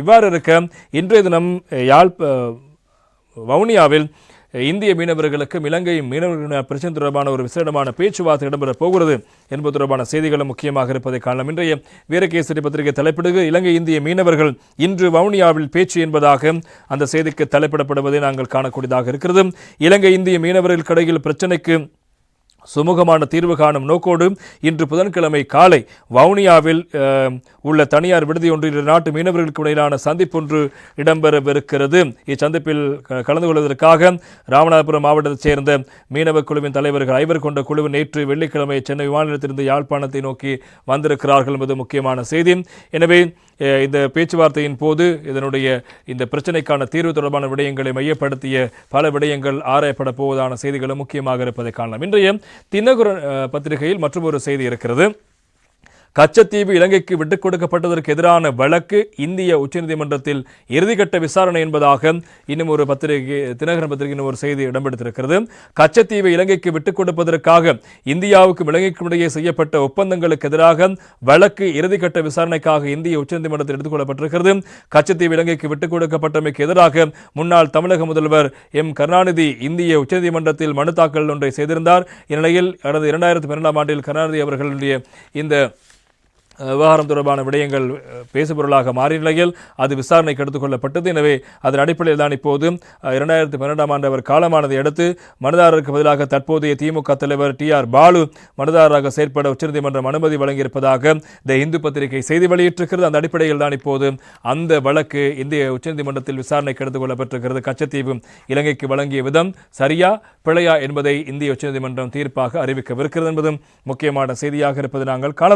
இவ்வாறு இருக்க இன்றைய தினம் யாழ் வவுனியாவில் இந்திய மீனவர்களுக்கும் இலங்கை மீனவர்களின் பிரச்சனை தொடர்பான ஒரு விசேடமான பேச்சுவார்த்தை இடம்பெறப் போகிறது என்பது தொடர்பான செய்திகளும் முக்கியமாக இருப்பதை காணலாம். இன்றைய வீரகேசரி பத்திரிகை தலைப்பிடுக இலங்கை இந்திய மீனவர்கள் இன்று வவுனியாவில் பேச்சு என்பதாக அந்த செய்திக்கு தலைப்பிடப்படுவதை நாங்கள் காணக்கூடியதாக இருக்கிறது. இலங்கை இந்திய மீனவர்கள் கடையில் பிரச்சனைக்கு சுமூகமான தீர்வு காணும் நோக்கோடு இன்று புதன்கிழமை காலை வவுனியாவில் உள்ள தனியார் விடுதி ஒன்றில் இரு நாட்டு மீனவர்களுக்கு இடையிலான சந்திப்பொன்று இடம்பெறவிருக்கிறது. இச்சந்திப்பில் க- கலந்து கொள்வதற்காக ராமநாதபுரம் மாவட்டத்தைச் சேர்ந்த மீனவ குழுவின் தலைவர்கள் ஐவர் கொண்ட குழு நேற்று வெள்ளிக்கிழமை சென்னை விமான நிலையத்திலிருந்து யாழ்ப்பாணத்தை நோக்கி வந்திருக்கிறார்கள் என்பது முக்கியமான செய்தி. எனவே இந்த பேச்சுவார்த்தையின் போது இதனுடைய இந்த பிரச்சனைக்கான தீர்வு தொடர்பான விடயங்களை மையப்படுத்திய பல விடயங்கள் ஆராயப்பட போவதான செய்திகளும் முக்கியமாக இருப்பதை காணலாம். இன்றைய தினகுரன் பத்திரிகையில் மற்றும் ஒரு செய்தி இருக்கிறது. கச்சத்தீவு இலங்கைக்கு விட்டுக் கொடுக்கப்பட்டதற்கு எதிரான வழக்கு இந்திய உச்சநீதிமன்றத்தில் இறுதிக்கட்ட விசாரணை என்பதாக இன்னும் ஒரு பத்திரிகை தினகரன் பத்திரிகையின் ஒரு செய்தி இடம்பெடுத்திருக்கிறது கச்சத்தீவை இலங்கைக்கு விட்டுக் கொடுப்பதற்காக இந்தியாவுக்கும் இலங்கைக்கும் இடையே செய்யப்பட்ட ஒப்பந்தங்களுக்கு எதிராக வழக்கு இறுதிக்கட்ட விசாரணைக்காக இந்திய உச்சநீதிமன்றத்தில் எடுத்துக் கொள்ளப்பட்டிருக்கிறது. கச்சத்தீவு இலங்கைக்கு விட்டுக் கொடுக்கப்பட்டமைக்கு எதிராக முன்னாள் தமிழக முதல்வர் எம். கருணாநிதி இந்திய உச்சநீதிமன்றத்தில் மனு தாக்கல் ஒன்றை செய்திருந்தார். இந்நிலையில் கடந்த இரண்டாயிரத்தி பன்னெண்டாம் ஆண்டில் கருணாநிதி அவர்களுடைய இந்த விவகாரம் தொடர்பான விடயங்கள் பேசுபொருளாக மாறிய நிலையில் அது விசாரணைக்கு எடுத்துக்கொள்ளப்பட்டது எனவே அதன் அடிப்படையில் தான் இப்போது இரண்டாயிரத்தி பன்னெண்டாம் ஆண்டு அவர் காலமானதை அடுத்து மனுதாரருக்கு பதிலாக தற்போதைய திமுக தலைவர் டி ஆர் பாலு மனுதாரராக செயற்பட உச்சநீதிமன்றம் அனுமதி வழங்கியிருப்பதாக த இந்து பத்திரிகை செய்தி வெளியிட்டிருக்கிறது. அந்த அடிப்படையில் தான் இப்போது அந்த வழக்கு இந்திய உச்சநீதிமன்றத்தில் விசாரணைக்கு எடுத்துக் கொள்ளப்பட்டிருக்கிறது. கச்சத்தீவு இலங்கைக்கு வழங்கிய விதம் சரியா பிழையா என்பதை இந்திய உச்சநீதிமன்றம் தீர்ப்பாக அறிவிக்கவிருக்கிறது என்பதும் முக்கியமான செய்தியாக இருப்பது நாங்கள் காணலாம்.